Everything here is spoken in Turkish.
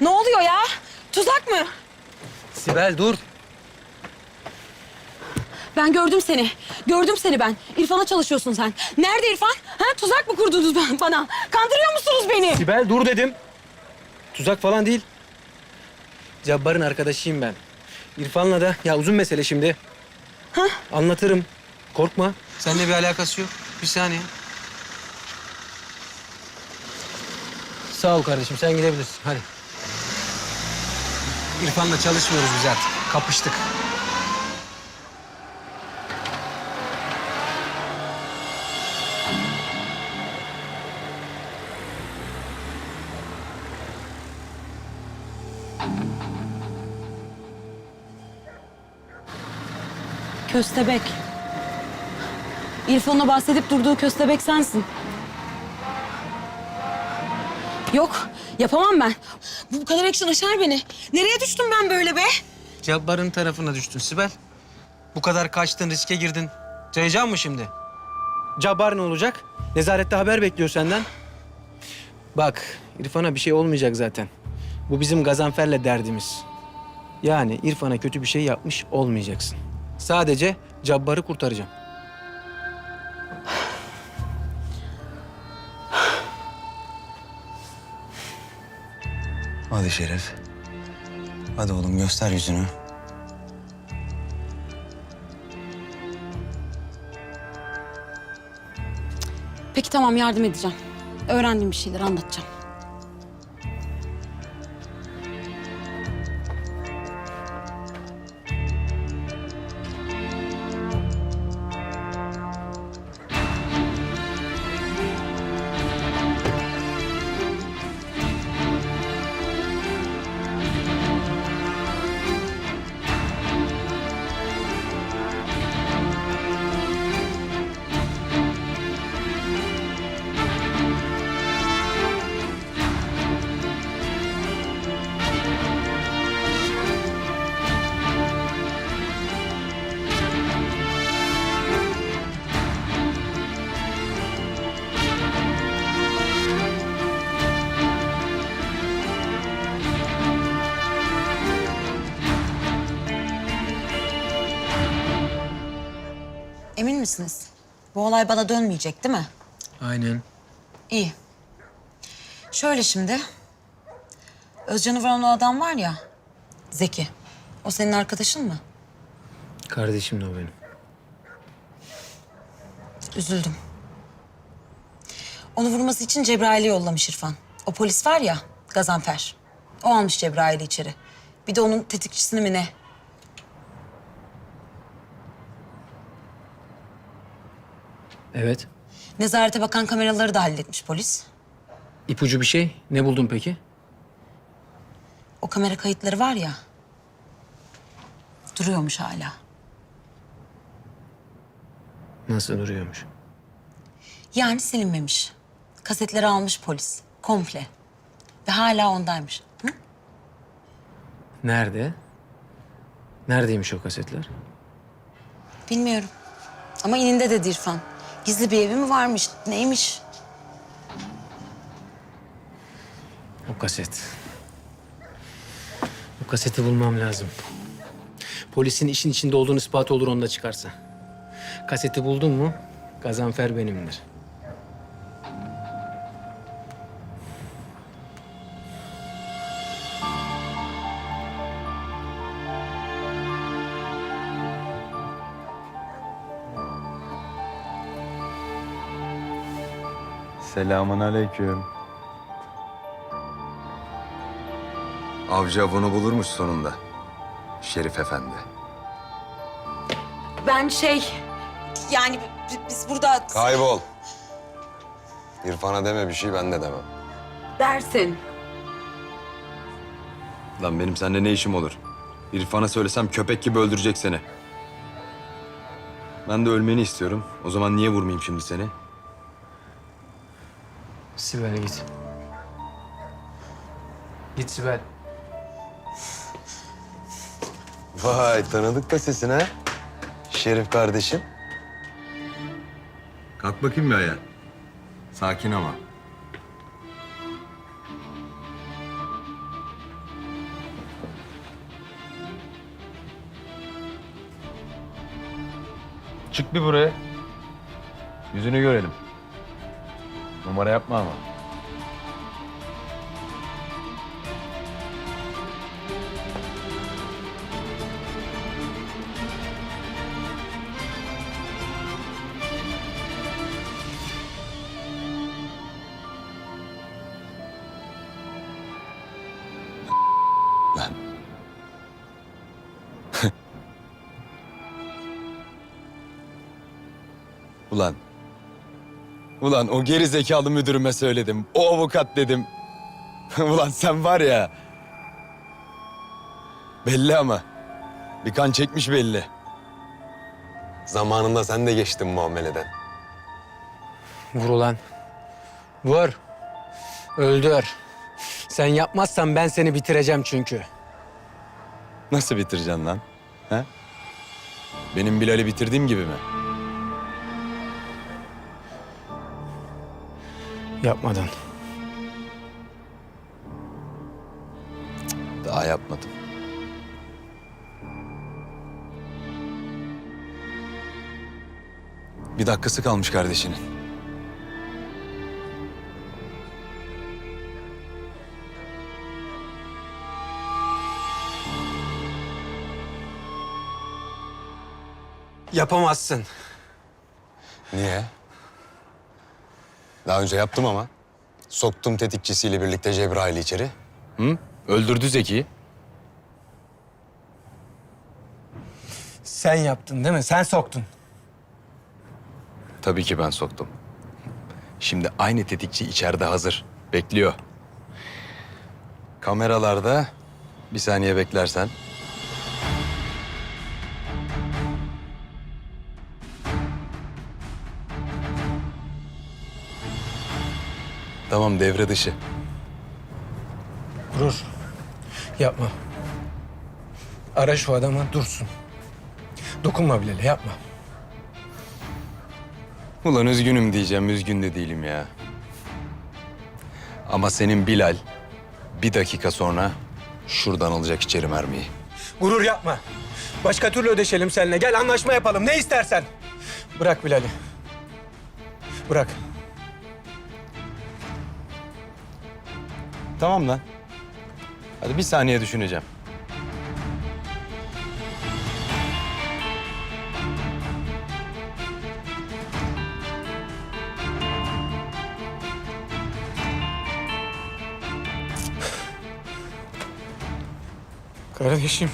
Ne oluyor ya? Tuzak mı? Sibel dur. Ben gördüm seni. Gördüm seni ben. İrfan'a çalışıyorsun sen. Nerede İrfan? Ha, tuzak mı kurdunuz ben- bana? Kandırıyor musunuz beni? Sibel dur dedim. Tuzak falan değil. Cabbar'ın arkadaşıyım ben. İrfan'la da ya uzun mesele şimdi. Hah? Anlatırım. Korkma. Seninle bir alakası yok. Bir saniye. Sağ ol kardeşim sen gidebilirsin. Hadi. İrfan'la çalışmıyoruz biz artık. Kapıştık. Köstebek. İrfan'a bahsedip durduğu köstebek sensin. Yok, yapamam ben. Bu, bu kadar action aşar beni. Nereye düştüm ben böyle be? Cabbar'ın tarafına düştün Sibel. Bu kadar kaçtın, riske girdin. Cayacağım mı şimdi? Cabbar ne olacak? Nezarette haber bekliyor senden. Bak, İrfan'a bir şey olmayacak zaten. Bu bizim Gazanfer'le derdimiz. Yani İrfan'a kötü bir şey yapmış olmayacaksın. Sadece Cabbar'ı kurtaracağım. Hadi Şeref. Hadi oğlum göster yüzünü. Peki tamam yardım edeceğim. Öğrendiğim bir şeyler anlatacağım. Emin misiniz? Bu olay bana dönmeyecek değil mi? Aynen. İyi. Şöyle şimdi. Özcan'ı vuran o adam var ya. Zeki. O senin arkadaşın mı? Kardeşim de o benim. Üzüldüm. Onu vurması için Cebrail'i yollamış İrfan. O polis var ya, Gazanfer. O almış Cebrail'i içeri. Bir de onun tetikçisini mi ne? Evet. Nezarete bakan kameraları da halletmiş polis. İpucu bir şey. Ne buldun peki? O kamera kayıtları var ya. Duruyormuş hala. Nasıl duruyormuş? Yani silinmemiş. Kasetleri almış polis. Komple. Ve hala ondaymış. Hı? Nerede? Neredeymiş o kasetler? Bilmiyorum. Ama ininde dedi İrfan. Gizli bir evi mi varmış? Neymiş? O kaset. O kaseti bulmam lazım. Polisin işin içinde olduğunu ispat olur onda çıkarsa. Kaseti buldun mu Gazanfer benimdir. Selamun aleyküm. Avcı avını bulurmuş sonunda. Şerif Efendi. Ben şey... Yani bi- biz burada... Kaybol. İrfan'a deme bir şey ben de demem. Dersin. Lan benim seninle ne işim olur? İrfan'a söylesem köpek gibi öldürecek seni. Ben de ölmeni istiyorum. O zaman niye vurmayayım şimdi seni? Sibel git. Git Sibel. Vay tanıdık da sesin ha. Şerif kardeşim. Kalk bakayım bir ayağa. Sakin ama. Çık bir buraya. Yüzünü görelim. Numara yapma ama. Lan. Ulan. Ulan o geri zekalı müdürüme söyledim. O avukat dedim. Ulan sen var ya. Belli ama. Bir kan çekmiş belli. Zamanında sen de geçtin muameleden. Vur ulan. Vur. Öldür. Sen yapmazsan ben seni bitireceğim çünkü. Nasıl bitireceksin lan? He? Benim Bilal'i bitirdiğim gibi mi? Yapmadan. Daha yapmadım. Bir dakikası kalmış kardeşinin. Yapamazsın. Niye? Daha önce yaptım ama. Soktum tetikçisiyle birlikte Cebrail'i içeri. Hı? Öldürdü Zeki'yi. Sen yaptın değil mi? Sen soktun. Tabii ki ben soktum. Şimdi aynı tetikçi içeride hazır. Bekliyor. Kameralarda bir saniye beklersen. Tamam devre dışı. Gurur. Yapma. Ara şu adamı dursun. Dokunma bile yapma. Ulan üzgünüm diyeceğim, üzgün de değilim ya. Ama senin Bilal bir dakika sonra şuradan alacak içeri mermiyi. Gurur yapma. Başka türlü ödeşelim seninle. Gel anlaşma yapalım. Ne istersen. Bırak Bilal'i. Bırak. Tamam lan. Hadi bir saniye düşüneceğim. Kardeşim.